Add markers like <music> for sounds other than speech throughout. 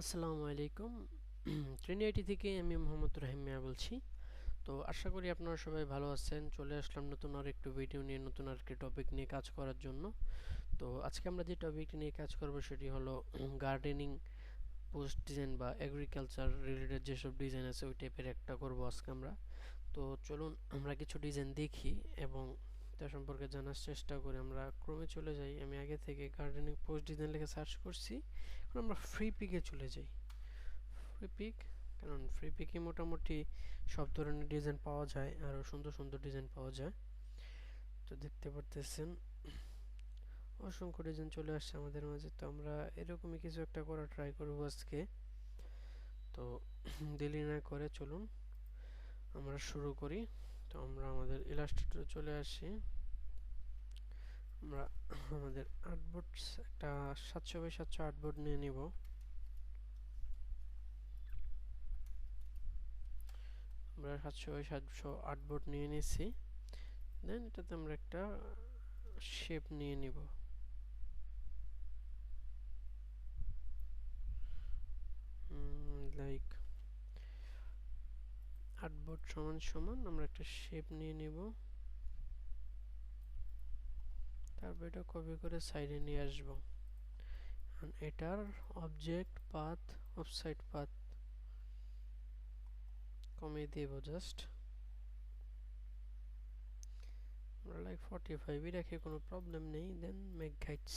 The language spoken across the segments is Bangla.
আসসালামু আলাইকুম। <clears throat> ট্রিনিটি থেকে আমি মোহাম্মদ রহিম মিয়া বলছি। তো আশা করি আপনারা সবাই ভালো আছেন। চলে আসলাম নতুন আর একটু ভিডিও নিয়ে, নতুন আর একটি টপিক নিয়ে কাজ করার জন্য। তো আজকে আমরা যে টপিকটি নিয়ে কাজ করব সেটি হলো গার্ডেনিং পোস্ট ডিজাইন বা এগ্রিকালচার রিলেটেড যেসব ডিজাইন আছে ওই টাইপের একটা করব আজকে আমরা। তো চলুন আমরা কিছু ডিজাইন দেখি এবং তার সম্পর্কে জানার চেষ্টা করি আমরা ক্রমে চলে যাই। আমি আগে থেকে গার্ডেনিং পোস্ট ডিজাইন লিখে সার্চ করছি। এখন আমরা ফ্রি পিকে চলে যাই। ফ্রি পিক কারণ ফ্রি পিকে মোটামুটি সব ধরনের ডিজাইন পাওয়া যায়, আরও সুন্দর সুন্দর ডিজাইন পাওয়া যায়। তো দেখতে পারতেছেন, অসংখ্য ডিজাইন চলে আসছে আমাদের মাঝে। তো আমরা এরকমই কিছু একটা করা ট্রাই করব আজকে। তো দেরি না করে চলুন, আমরা শুরু করি। তো আমরা আমাদের ইলাস্ট্রেটরে চলে আসি। আমরা আমাদের আর্টবোর্ড একটা সাতশো বাই সাতশো আর্টবোর্ড নিয়ে নিব। আমরা সাতশো বাই সাতশো আর্টবোর্ড নিয়ে নিয়েছি দেন এটাতে আমরা একটা শেপ নিয়ে নিব। লাইক আর্টবোর্ড সমান সমান, আমরা একটা শেপ নিয়ে নিব। তারপর এটা কপি করে সাইডে নিয়ে আসব। এটার অবজেক্ট পাথ অফসাইড পাথ কমিয়ে দেব জাস্ট আমরা লাইক ফর্টি ফাইভই রাখি কোনো প্রবলেম নেই দেন মেক গাইডস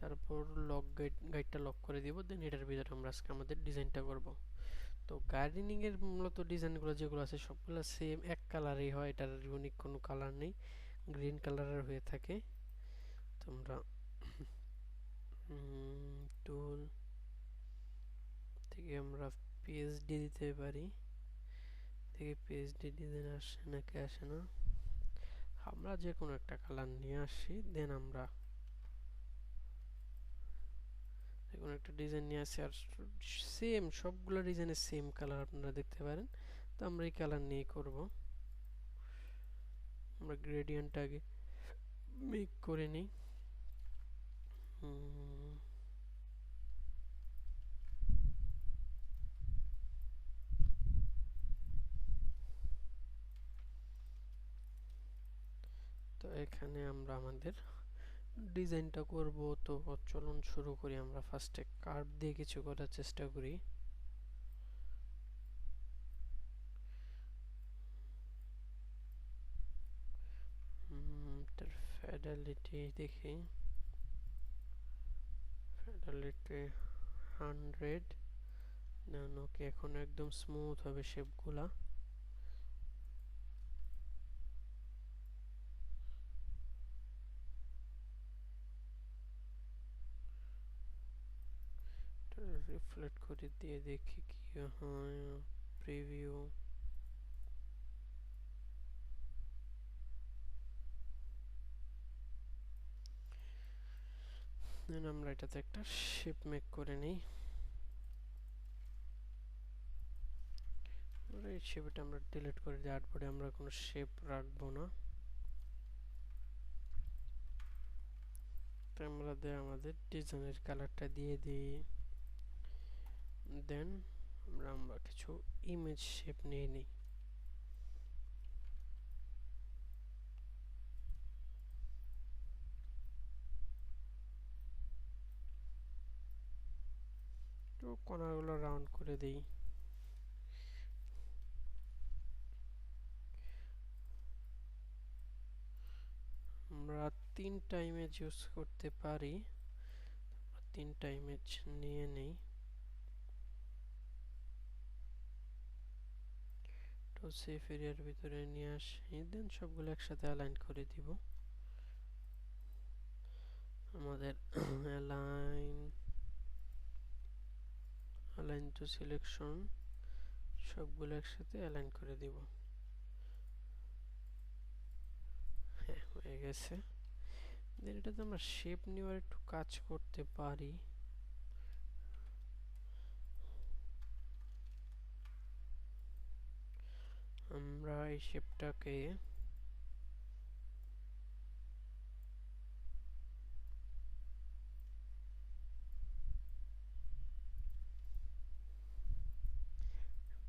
তারপর লক গাইড গাইডটা লক করে দিব দেন এটার ভিতরে আমরা আজকে আমাদের ডিজাইনটা করব। তো গার্ডেনিংয়ের মূলত ডিজাইনগুলো যেগুলো আছে, সবগুলো সেম এক কালারই হয়। এটার ইউনিক কোনো কালার নেই। গ্রিন কালারের হয়ে থাকে। তোমরা টুল থেকে আমরা পিএইচডি দিতে পারি। থেকে পিএইচডি ডিজাইন আসে নাকি আসে না? আমরা যে কোনো একটা কালার নিয়ে আসি দেন আমরা কোনো একটা ডিজাইন নিয়ে আসি, আর সেম সবগুলো ডিজাইনের সেম কালার আপনারা দেখতে পারেন। তো আমরা এই কালার নিয়েই করব। আমরা গ্রেডিয়েন্ট মেক করে নিই। তো এখানে আমরা আমাদের ডিজাইনটা করব, তো চলুন শুরু করি আমরা ফার্স্টে কার্ভ দিয়ে কিছু করার চেষ্টা করি। ফেডালিটি দেখি। ফেডালিটি হান্ড্রেড দেন ওকে এখন একদম স্মুথ হবে শেপগুলা রিফ্লেক্ট করে দিয়ে দেখি কি হয় প্রিভিউ আমরা এটাতে একটা শেপ মেক করে নিই। এই শেপটা আমরা ডিলিট করে দিই আর্টবোর্ডে আমরা কোনো শেপ রাখব না। আমরা আমাদের ডিজাইনের কালারটা দিয়ে দিই। দেন আমরা আমরা কিছু ইমেজ শেপ নিয়ে নিই কোনাগুলো রাউন্ড করে দিই। আমরা তিনটা ইমেজ ইউজ করতে পারি। তিনটা ইমেজ নিয়ে নেই। তো সেফ এরিয়ার ভিতরে নিয়ে আসি দেন সবগুলো একসাথে অ্যালাইন করে দিব। আমাদের অ্যালাইন অ্যালাইন টু সিলেকশন সবগুলো একসাথে অ্যালাইন করে দিব। হ্যাঁ হয়ে গেছে। দেন এটাতে আমরা শেপ নেওয়ার একটু কাজ করতে পারি। আমরা এই শেপটাকে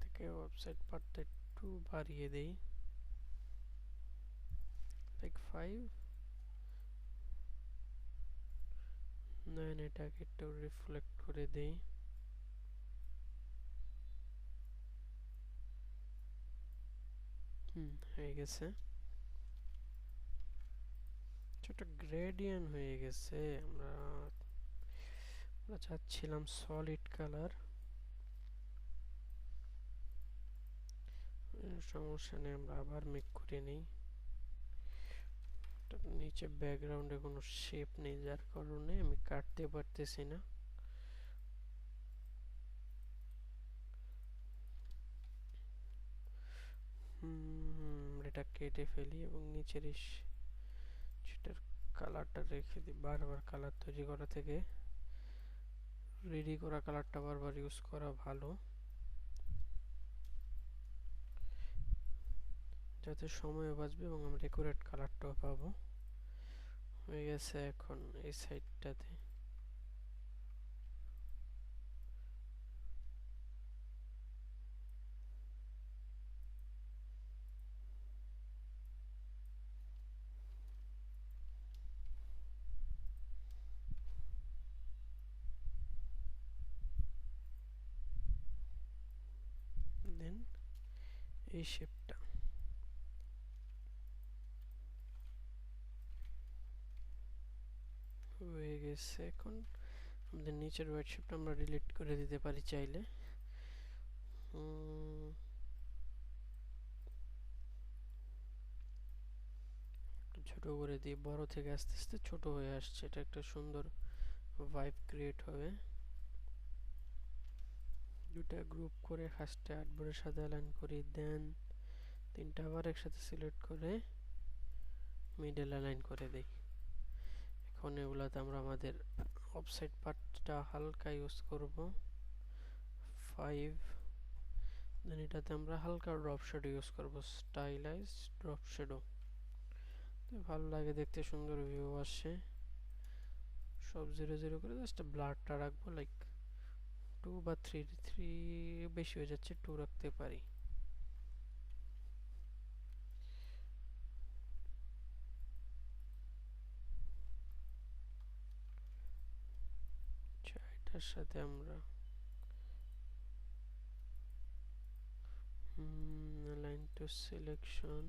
থেকে ওয়েবসাইট পার্টটা একটু বাড়িয়ে দেই লাইক ফাইভ দেন এটাকে একটু রিফ্লেক্ট করে দেই হয়ে গেছে। ছোট গ্রেডিয়ান হয়ে গেছে। আমরা আমরা চাচ্ছিলাম সলিড কালার সমস্যা নেই, আমরা আবার মেক করে নিই। নিচে ব্যাকগ্রাউন্ডে কোনো শেপ নেই, যার কারণে আমি কাটতে পারতেছি না। এটা কেটে ফেলি এবং নিচের সেটার কালারটা রেখে দিই, বারবার কালার তৈরি করা থেকে। রেডি করা কালারটা বারবার ইউজ করা ভালো। যাতে সময় বাঁচবে এবং আমরা একুরেট কালারটাও পাবো। হয়ে গেছে এখন এই সাইডটাতে দেন এই শেপটা হয়ে গেছে এখন। আমাদের নিচের হোয়াইট শেপটা আমরা ডিলিট করে দিতে পারি চাইলে। ছোট করে দিয়ে বড় থেকে আস্তে আস্তে ছোট হয়ে আসছে। এটা একটা সুন্দর ভাইব ক্রিয়েট হবে। দুটা গ্রুপ করে ফার্স্টে আর্টবোর্ডের সাথে অ্যালাইন করি দেন তিনটা আবার একসাথে সিলেক্ট করে মিডল অ্যালাইন করে দেই। এখন এগুলাতে আমরা আমাদের অফসাইড পার্টটা হালকা ইউজ করব ফাইভ দেন এটাতে আমরা হালকা ড্রপ শেডো ইউজ করব স্টাইলাইজ ড্রপ শেডো ভালো লাগে দেখতে, সুন্দর ভিউ আসে। সব জিরো জিরো করে জাস্ট ব্লাডটা রাখব লাইক টু বা থ্রি থ্রি বেশি হয়ে যাচ্ছে টু রাখতে পারি। এটার সাথে আমরা অ্যালাইন টু সিলেকশন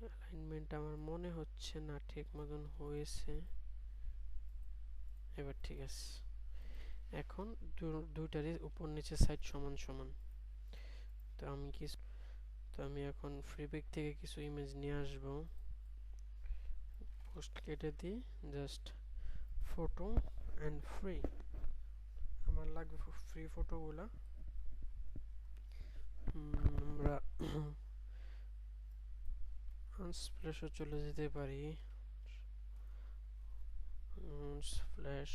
অ্যালাইনমেন্ট আমার মনে হচ্ছে না ঠিক মতন হয়েছে। এবার ঠিক আছে। এখন দুইটারই উপর নিচে সাইড সমান সমান। তো আমি কি তো আমি এখন ফ্রিপিক থেকে কিছু ইমেজ নিয়ে আসব। পোস্ট কেটে দিই জাস্ট ফটো অ্যান্ড ফ্রি আমার লাগবে ফ্রি ফটোগুলা আমরা <coughs> আনস্প্ল্যাশও চলে যেতে পারি। ফ্ল্যাশ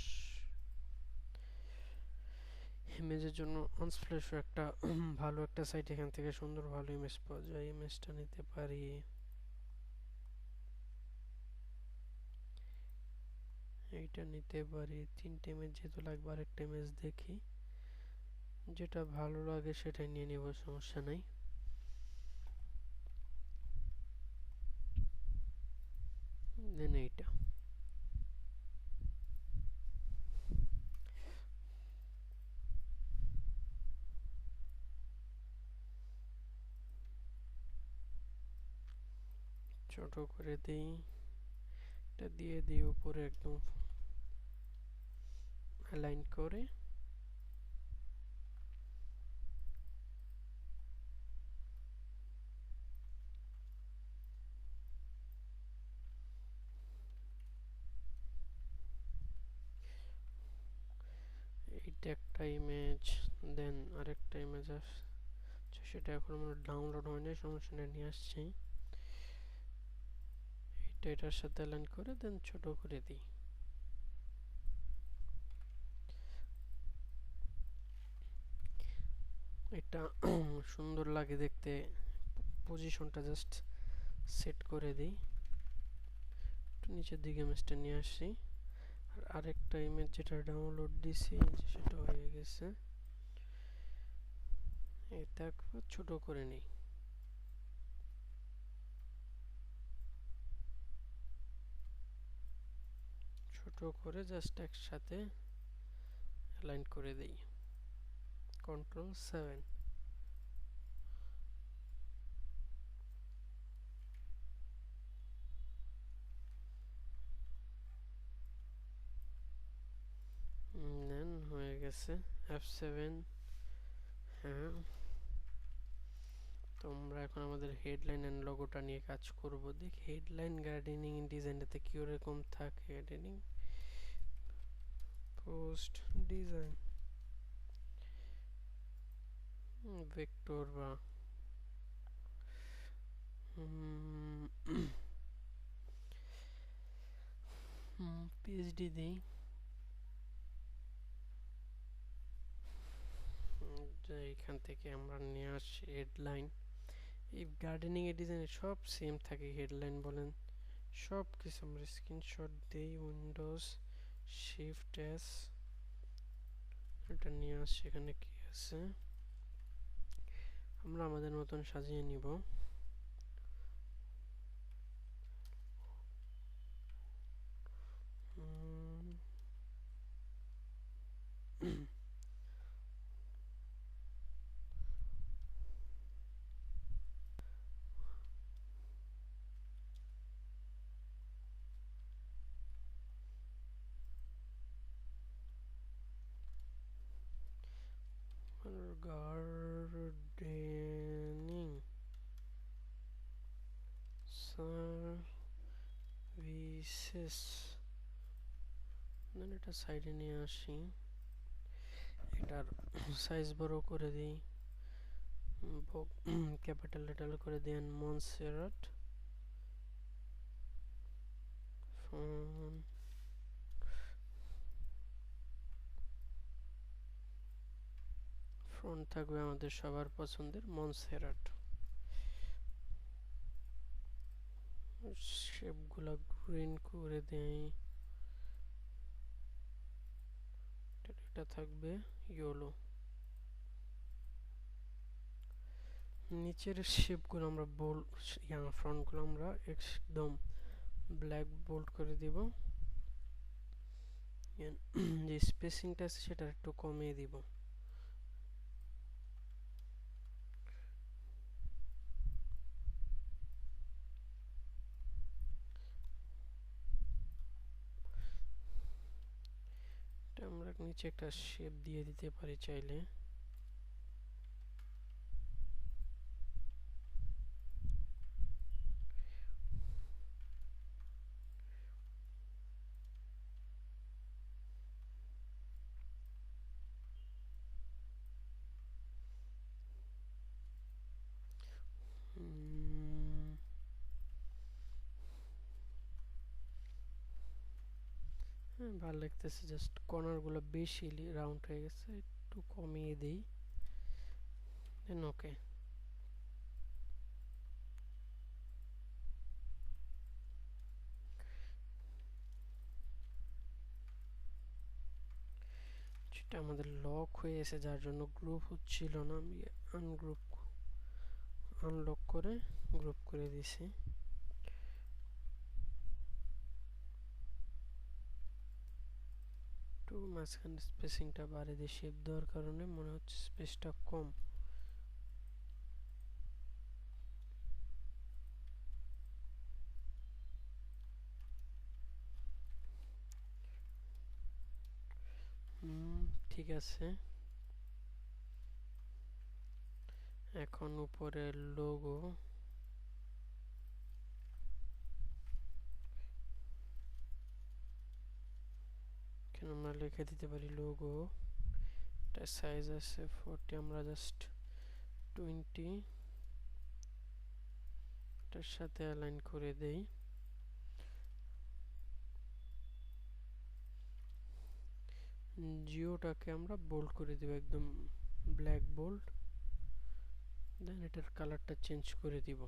ইমেজের জন্য আনস্প্ল্যাশও একটা <clears throat> ভালো একটা সাইট এখান থেকে সুন্দর ভালো ইমেজ পাওয়া যায় ইমেজটা নিতে পারি। এইটা নিতে পারি, তিনটে ইমেজ যেহেতু লাগবে, আরেকটা ইমেজ দেখি। যেটা ভালো লাগে সেটাই নিয়ে নেব, সমস্যা নাই। দেন এইটা। ছোট করে দিই। এটা দিয়ে দিই উপরে একদম অ্যালাইন করে। এইটা একটা ইমেজ দেন আরেকটা ইমেজ আসছে সেটা এখন আমার ডাউনলোড হয়নি সমস্যা নিয়ে আসছি। এটা এটার সাথে অ্যালাইন করে দেন ছোট করে দিই। এটা <clears throat> সুন্দর লাগে দেখতে। পজিশনটা জাস্ট সেট করে দিই। একটু নিচের দিকে ইমেজটা নিয়ে আসি। আর আরেকটা ইমেজ যেটা ডাউনলোড দিছি, সেটা হয়ে গেছে। এটা ছোট করে নিই। ছোট করে জাস্ট একসাথে অ্যালাইন করে দেই। কন্ট্রোল সেভেন হয়ে গেছে এফ সেভেন হ্যাঁ। তো আমরা এখন আমাদের হেডলাইন অ্যান্ড লোগোটা নিয়ে কাজ করব। দেখি হেডলাইন গার্ডেনিং ডিজাইনটাতে কীরকম থাকে গার্ডেনিং পোস্ট ডিজাইন ভেক্টর বা পিএইচডি দিই। এখান থেকে আমরা নিয়ে আসছি হেডলাইন এই গার্ডেনিং এর ডিজাইন সব সেম থাকে হেডলাইন বলেন। সব কিছু আমরা স্ক্রিনশট দিই উইন্ডোজ শিফট এস এটা নিয়ে আসছি, এখানে কি আছে? আমরা আমাদের মতন সাজিয়ে নিব। Gardening. সার্ভিসেস দেন এটা সাইডে নিয়ে আসি। এটার সাইজ বড় করে দিই। ক্যাপিটাল লেটাল করে দেন মনসেরাট ফোন ফ্রন্ট থাকবে আমাদের সবার পছন্দের মনসেরাট। শেপগুলো গ্রিন করে দেই। এটা থাকবে ইয়েলো। নিচের শেপগুলো আমরা বোল্ড ফ্রন্টগুলো আমরা একদম ব্ল্যাক বোল্ড করে দিব। যে স্পেসিংটা আছে সেটা একটু কমিয়ে দিব আমরা নিচে একটা শেপ দিয়ে দিতে পারি চাইলে। হ্যাঁ ভালো লাগতেছে জাস্ট কর্নারগুলো বেশি রাউন্ড হয়ে গেছে, একটু কমিয়ে দিই দেন ওকে সেটা আমাদের লক হয়ে এসে যার জন্য গ্রুপ হচ্ছিল না, আমি আনগ্রুপ আনলক করে গ্রুপ করে দিছি। একটু মাঝখানে স্পেসিংটা বাড়িয়ে দিয়ে শেপ দেওয়ার কারণে মনে হচ্ছে স্পেসটা কম। ঠিক আছে। এখন উপরে লোগো এখানে আমরা লিখে দিতে পারি লোগো এটা সাইজ আছে ফোরটি আমরা জাস্ট টোয়েন্টি এটার সাথে অ্যালাইন করে দেই। জিওটাকে আমরা বোল্ড করে দেব, একদম ব্ল্যাক বোল্ড দেন এটার কালারটা চেঞ্জ করে দিব।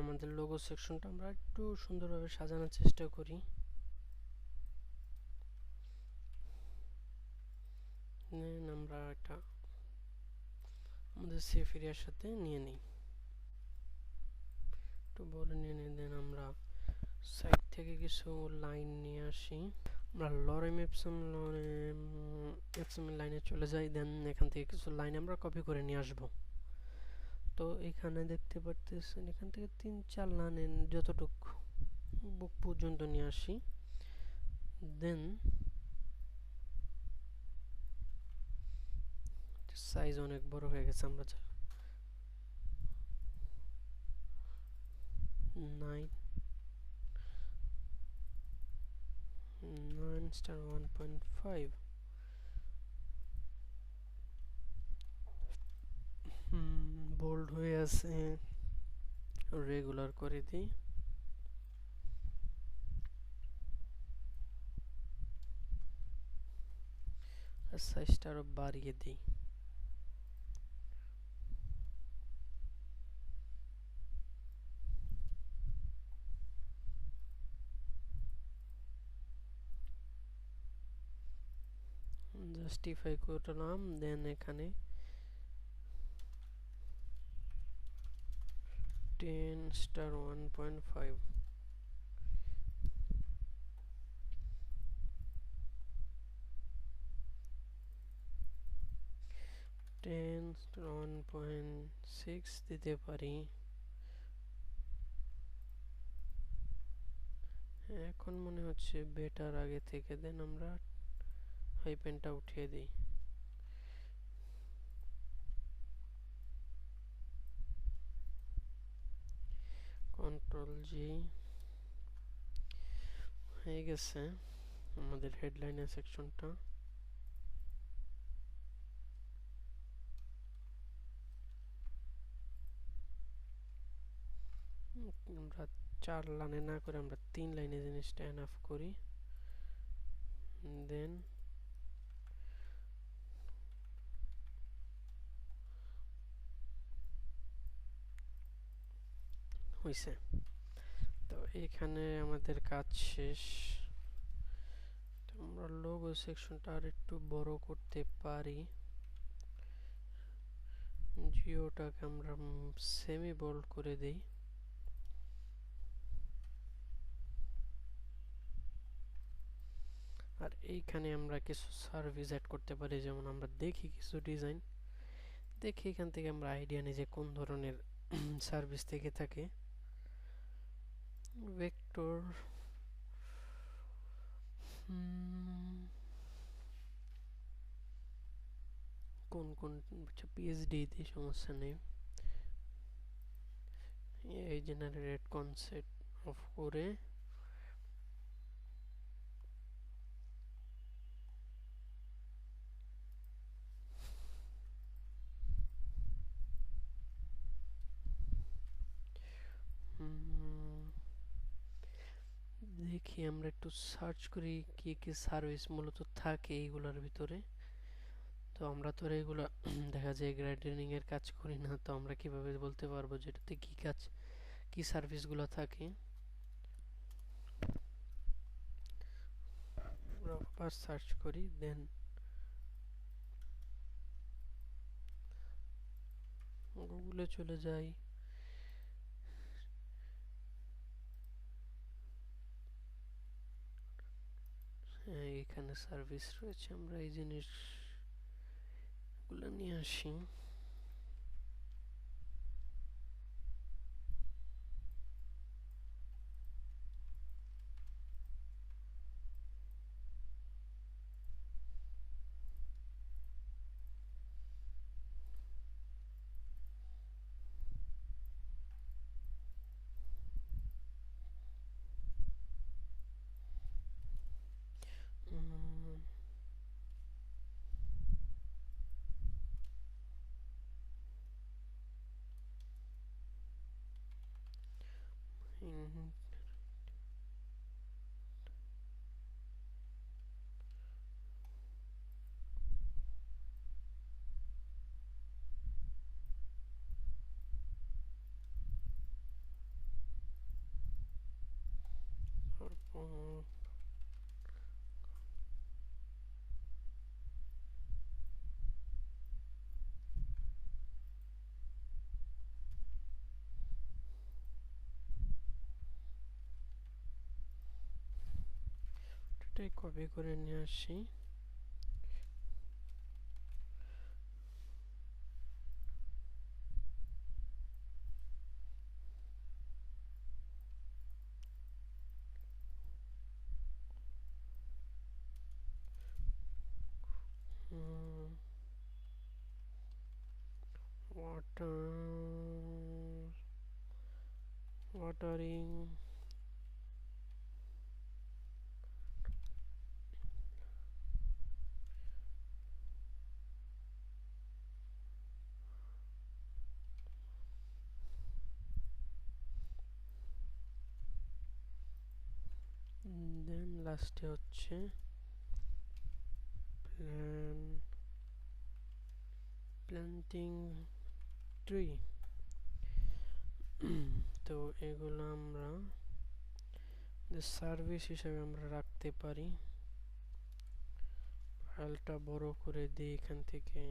আমাদের লোগো সেকশনটা আমরা একটু সুন্দরভাবে সাজানোর চেষ্টা করি। দেন আমরা এটা আমাদের সেফ এরিয়ার সাথে নিয়ে নিই। একটু বলে নিয়ে নিই, দেন আমরা সাইড থেকে কিছু লাইন নিয়ে আসি। আমরা লরেম এপসম লরেম এপসম লাইনে চলে যাই, দেন এখান থেকে কিছু লাইন আমরা কপি করে নিয়ে আসব। তো এখানে দেখতে পারতেছেন, এখান থেকে তিন, চার লাইন যতটুকু বুক পর্যন্ত নিয়ে আসি। দেন সাইজ অনেক বড় হয়ে গেছে আমরা nine nine star one point five bold হয়ে আছে। রেগুলার করে দিই। সাইজটা আরও বাড়িয়ে দিই। জাস্টিফাই করলাম দেন এখানে ten star one point five ten star one point six দিতে পারি। এখন মনে হচ্ছে বেটার আগে থেকে দেন আমরা হাই পেনটা উঠিয়ে দিই। কন্ট্রোল জি হয়ে গেছে আমাদের হেডলাইনের সেকশনটা আমরা চার লাইনে না করে আমরা তিন লাইনে জিনিসটা এনাফ করি। দেন হয়েছে তো এখানে আমাদের কাজ শেষ। আমরা লোগো সেকশনটা আর একটু বড় করতে পারি। জিওটাকে আমরা সেমি বোল্ড করে দিই। আর এইখানে আমরা কিছু সার্ভিস অ্যাড করতে পারি, যেমন আমরা দেখি কিছু ডিজাইন দেখি এখান থেকে আমরা আইডিয়া নিই যে কোন ধরনের সার্ভিস থেকে থাকে। ভেক্টর কোন কোন পিএইচডি দিয়ে সমস্যা নেই। এই জেনারেট কনসেপ্ট অফ করে দেখি আমরা একটু সার্চ করি কি কি সার্ভিস মূলত থাকে এইগুলোর ভিতরে। তো আমরা তো এগুলো <clears throat> দেখা যায় গ্রাইডেনিং এর কাজ করি না, তো আমরা কীভাবে বলতে পারব যেটাতে কি কাজ, কি সার্ভিসগুলো থাকে? সার্চ করি দেন গুগলে চলে যাই হ্যাঁ এখানে সার্ভিস রয়েছে আমরা এই জিনিসগুলো নিয়ে আসি। phone. কপি করে নিয়ে আসি watering দেন লাস্টে হচ্ছে প্ল্যান প্ল্যান্টিং ট্রি <clears throat> তো এগুলো আমরা সার্ভিস হিসেবে আমরা রাখতে পারি ফাইলটা বড় করে দিই এখান থেকে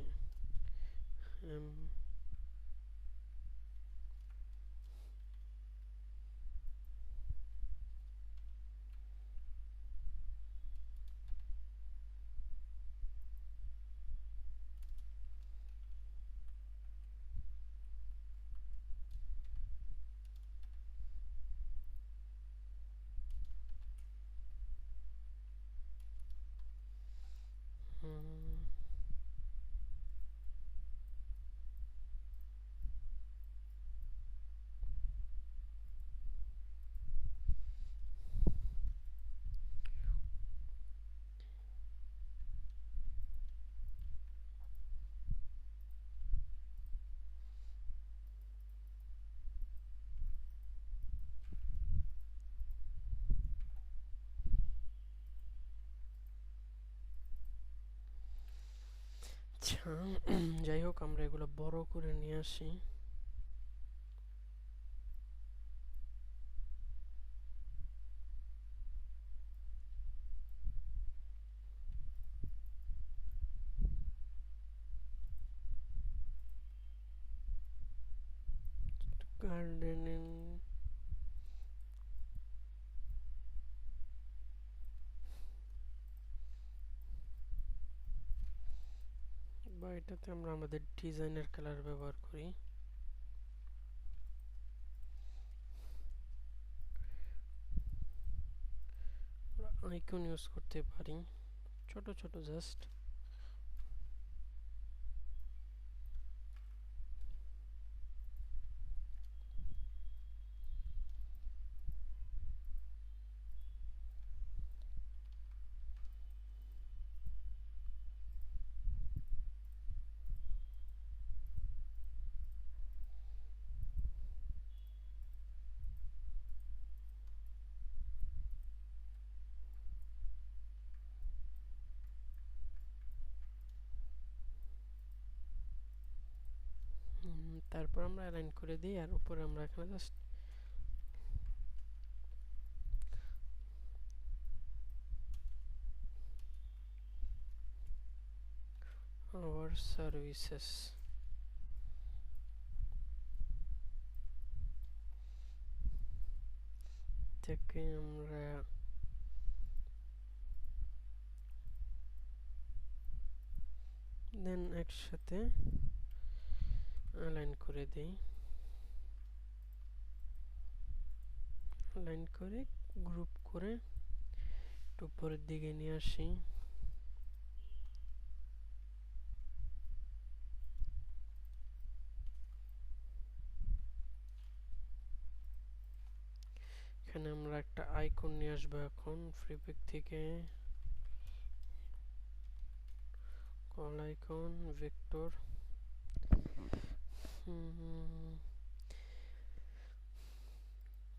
আচ্ছা। <clears throat> যাই হোক আমরা এগুলো বড় করে নিয়ে আসি। গার্ডেনিং বা এটাতে আমরা আমাদের ডিজাইনের কালার ব্যবহার করি। আইকন ইউজ করতে পারি। ছোট ছোট জাস্ট তারপর আমরা অ্যালাইন করে দিই আর উপরে আমরা এখানে জাস্ট our services. থেকে আমরা দেন একসাথে অ্যালাইন করে দেই। অ্যালাইন করে গ্রুপ করে একটু উপরের দিকে নিয়ে আসি। এখানে আমরা একটা আইকন নিয়ে আসব এখন ফ্রিপিক থেকে। কল আইকন ভেক্টর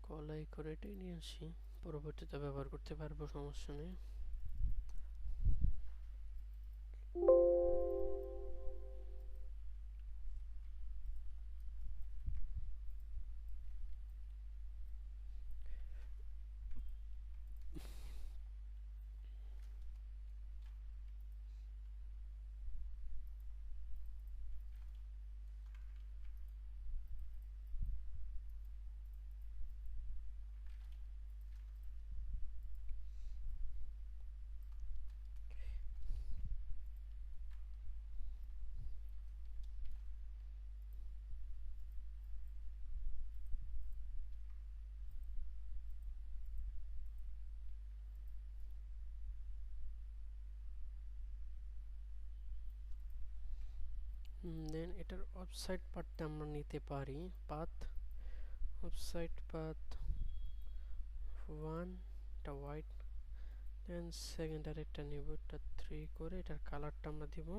কলাই করে টেনে আসি। পরবর্তীতে ব্যবহার করতে পারব সমস্যা নেই। দেন এটার ওয়েবসাইট পার্টটা আমরা নিতে পারি। পাথ ওয়েবসাইট পাথ ওয়ান এটা হোয়াইট দেন সেকেন্ড আরেকটা নেব, এটা থ্রি করে, এটার কালারটা আমরা দিব।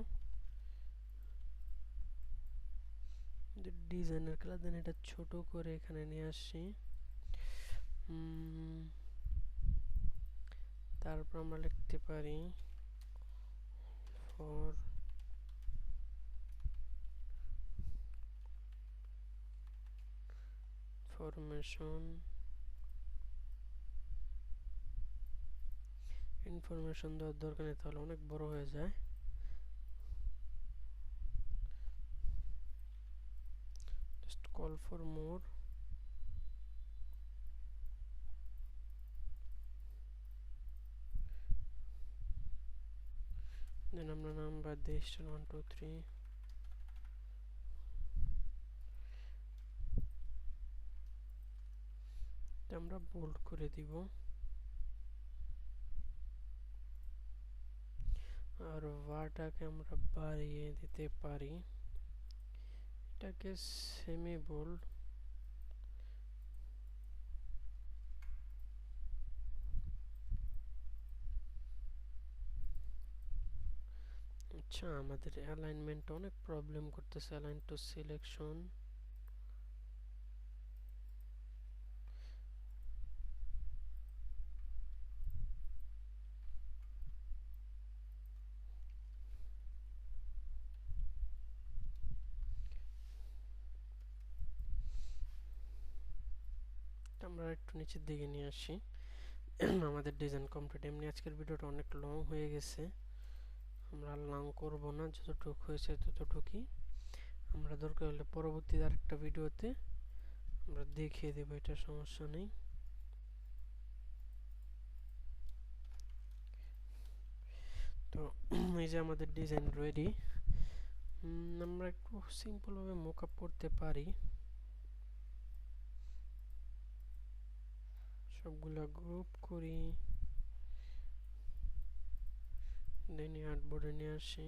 ডিজাইনের কালার দেন এটা ছোট করে এখানে নিয়ে আসি। তারপর আমরা লিখতে পারি ফর ফরমেশন ইনফরমেশন দেওয়ার দরকার নেই, তাহলে অনেক বড় হয়ে যায়। Just call for more. Then আমরা নাম্বার দিই স্টার ওয়ান টু থ্রি আমরা বোল্ড করে দিব। আর ওয়াটাকে আমরা বাড়িয়ে দিতে পারি। এটাকে সেমি বোল্ড আচ্ছা আমাদের অ্যালাইনমেন্ট অনেক প্রবলেম করতেছে। অ্যালাইন টু সিলেকশন আমরা একটু নিচের দিকে নিয়ে আসি। আমাদের ডিজাইন কমপ্লিট এমনি আজকের ভিডিওটা অনেক লং হয়ে গেছে। আমরা লং করব না, যতটুকু হয়েছে ততটুকুই। আমরা দরকার হলে পরবর্তী আরেকটা ভিডিওতে আমরা দেখিয়ে দেবো, এটা সমস্যা নেই। তো, এই যে আমাদের ডিজাইন রেডি আমরা একটু সিম্পলভাবে মোক আপ করতে পারি। সবগুলা গ্রুপ করি। দেন আর্টবোর্ডে নিয়ে আসি।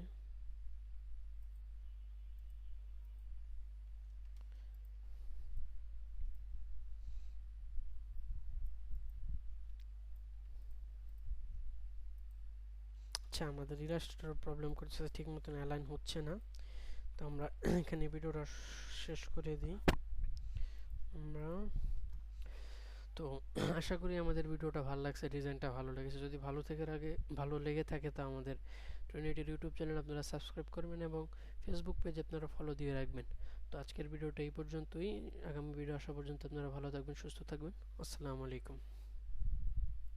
আচ্ছা আমাদের ইলাস্ট্রেটর প্রবলেম করছে ঠিক মতন অ্যালাইন হচ্ছে না। তো আমরা এখানে ভিডিওটা শেষ করে দিই। আমরা তো <clears throat> আশা করি আমাদের ভিডিওটা ভালো লাগছে, ডিজাইনটা ভালো লেগেছে। যদি ভালো থেকে আগে, ভালো লেগে থাকে তা আমাদের ট্রিনিটির ইউটিউব চ্যানেল আপনারা সাবস্ক্রাইব করবেন এবং ফেসবুক পেজ আপনারা ফলো দিয়ে রাখবেন। তো আজকের ভিডিওটা এই পর্যন্তই। আগামী ভিডিও আসা পর্যন্ত আপনারা ভালো থাকবেন, সুস্থ থাকবেন। আসসালামু আলাইকুম।